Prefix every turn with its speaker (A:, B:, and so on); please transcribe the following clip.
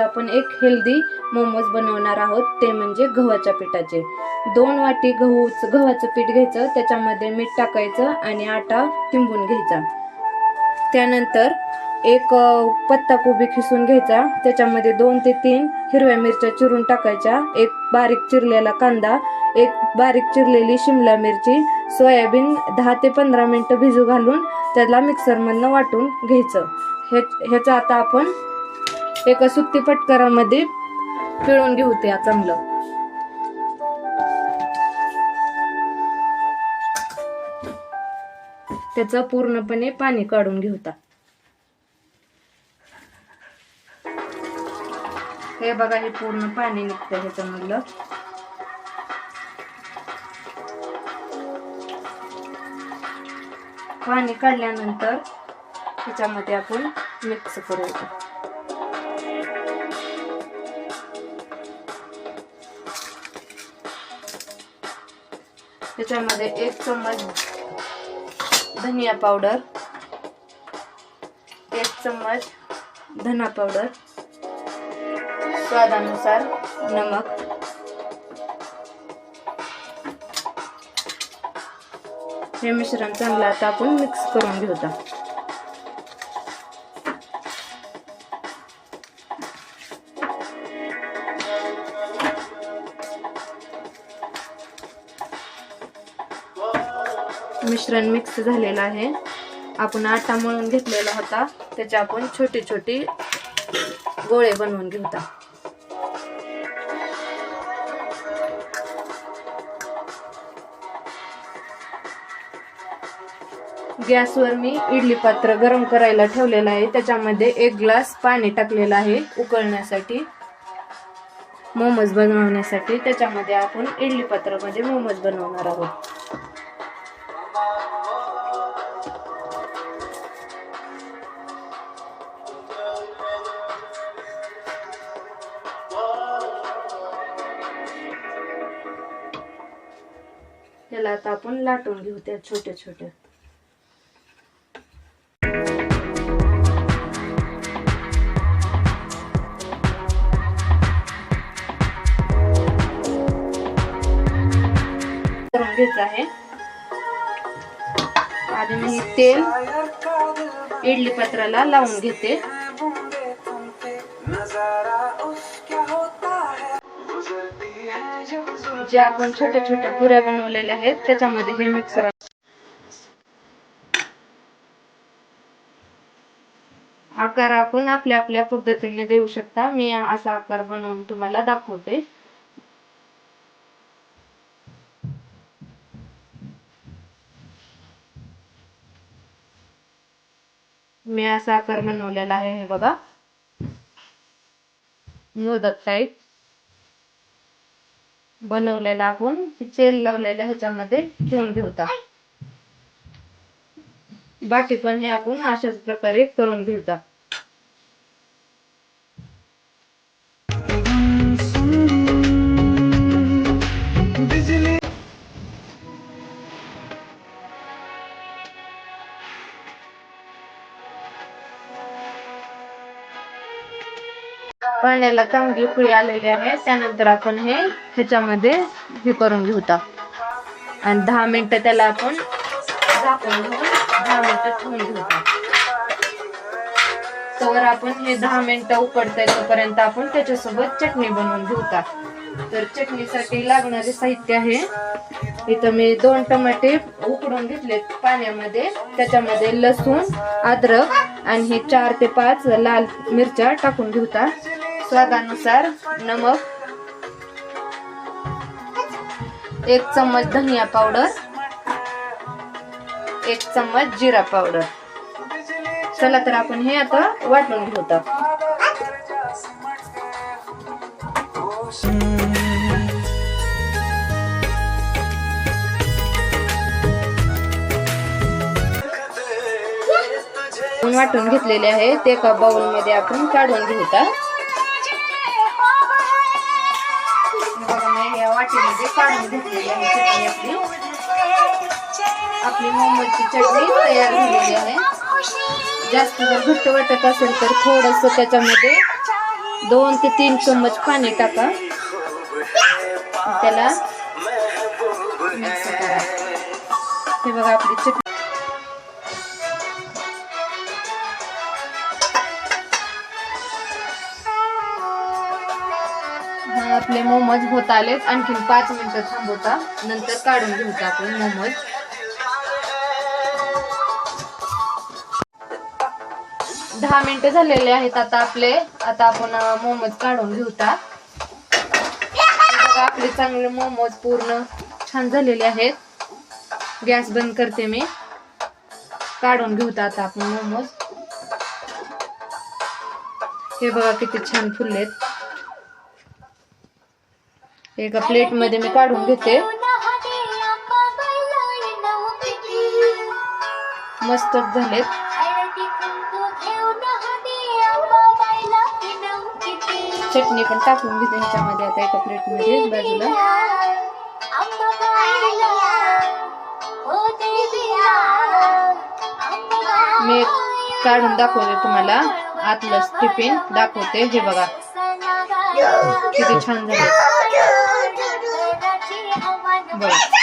A: आपण एक हेल्दी मोमोज बनवणार आहोत ते म्हणजे गव्हाच्या पिठाचे. दोन वाटी गहू गव्हाचं पीठ घ्यायचं त्याच्यामध्ये मीठ टाकायचं आणि आटा किंबून घ्यायचा. त्यानंतर एक पत्ता कोबी खिसून घ्यायचा त्याच्यामध्ये दोन ते तीन हिरव्या मिरच्या चिरून टाकायच्या एक बारीक चिरलेला कांदा एक बारीक चिरलेली शिमला मिरची सोयाबीन दहा ते पंधरा मिनिटं भिजू घालून त्याला मिक्सरमधनं वाटून घ्यायचं. हे ह्याचं आता आपण एका सुत्ती पटकरामध्ये पिळून घेऊ ते चांगलं. त्याचं पूर्णपणे पाणी काढून घेऊता हे बघा हे पूर्ण पाणी निघतं ह्याच्यामधलं. पाणी काढल्यानंतर ह्याच्यामध्ये आपण मिक्स करूया. त्याच्यामध्ये एक चम्मच धनिया पावडर एक चम्मच धना पावडर स्वादानुसार नमक हे मिश्रण चांगलं आता आपण मिक्स करून घेऊया मिश्रण मिक्स झालेलं आहे. आपण आटा मळून घेतलेला होता. त्याचे आपण छोटे छोटे गोळे बनवून घेऊता. गॅसवर मी इडली पात्र गरम करायला ठेवलेलं आहे. त्याच्यामध्ये एक ग्लास पाणी टाकलेलं आहे उकळण्यासाठी. मोमोज बनवण्यासाठी. त्याच्यामध्ये आपण इडली पात्रामध्ये मोमोज बनवणार आहोत. याला आता आपण लाटून घेऊ त्या छोट्या छोट्या. करून घ्यायचं आहे. आधी मी तेल इडली पत्राला लावून घेते. जे आपण छोट्या छोट्या पुऱ्या बनवलेल्या आहेत त्याच्यामध्ये हे मिक्सर आकार आपण आपल्या आपल्या पद्धतीने देऊ शकता. मी असा आकार बनवून तुम्हाला दाखवते. मी असा आकार बनवलेला आहे हे बघा. मोदक टाईप बनवलेला आपण तेल लावलेल्या ह्याच्यामध्ये ठेवून घेऊता बाकी पण हे आपण अशाच प्रकारे करून घेऊता पाण्याला चांगली उकळी आलेली आहे. त्यानंतर आपण हे ह्याच्यामध्ये हे करून घेऊता आणि दहा मिनिटं त्याला आपण झाकून घेऊन दहा मिनिटं ठेवून घेऊता तर आपण हे दहा मिनिटं उकडता तोपर्यंत आपण त्याच्यासोबत चटणी बनवून घेऊता तर चटणीसाठी लागणारे साहित्य आहे. इथं मी दोन टमाटे उकडून घेतलेत पाण्यामध्ये. त्याच्यामध्ये लसूण अद्रक आणि हे चार ते पाच लाल मिरच्या टाकून घेऊता स्वादानुसार नमक एक चम्मच धनिया पावडर एक चम्मच जिरा पावडर. चला तर आपण हे आता वाटून घेऊत वाटून घेतलेले आहे ते एका बाउलमध्ये आपण काढून घेऊता वाटीमध्ये काढून घेतलेली आहे चटणी आपली आपली चटणी तयार झालेली आहे. जास्त जर घट्ट वाटत असेल तर थोडस त्याच्यामध्ये दोन ते तीन चम्मच पाणी टाका. त्याला मिक्स करा. हे बघा आपली चटणी आपले मोमोज होत आलेत. आणखीन पाच मिनिटं थांबवता नंतर काढून घेऊता आपण मोमोज? दहा मिनिटं झालेले आहेत आता आपले. आता आपण मोमोज काढून घेऊता आपले चांगले मोमोज पूर्ण छान झालेले आहेत. गॅस बंद करते मी. काढून घेऊता आता आपण मोमोज? हे बघा किती छान फुललेत. एका प्लेटमध्ये मी काढून घेते. मस्तच झालेत. चटणी पण टाकून घेते ह्याच्यामध्ये आता एका प्लेटमध्ये बाजूला. मी काढून दाखवते तुम्हाला. आतलं टिफिन दाखवते. हे बघा. किती छान झाले बघा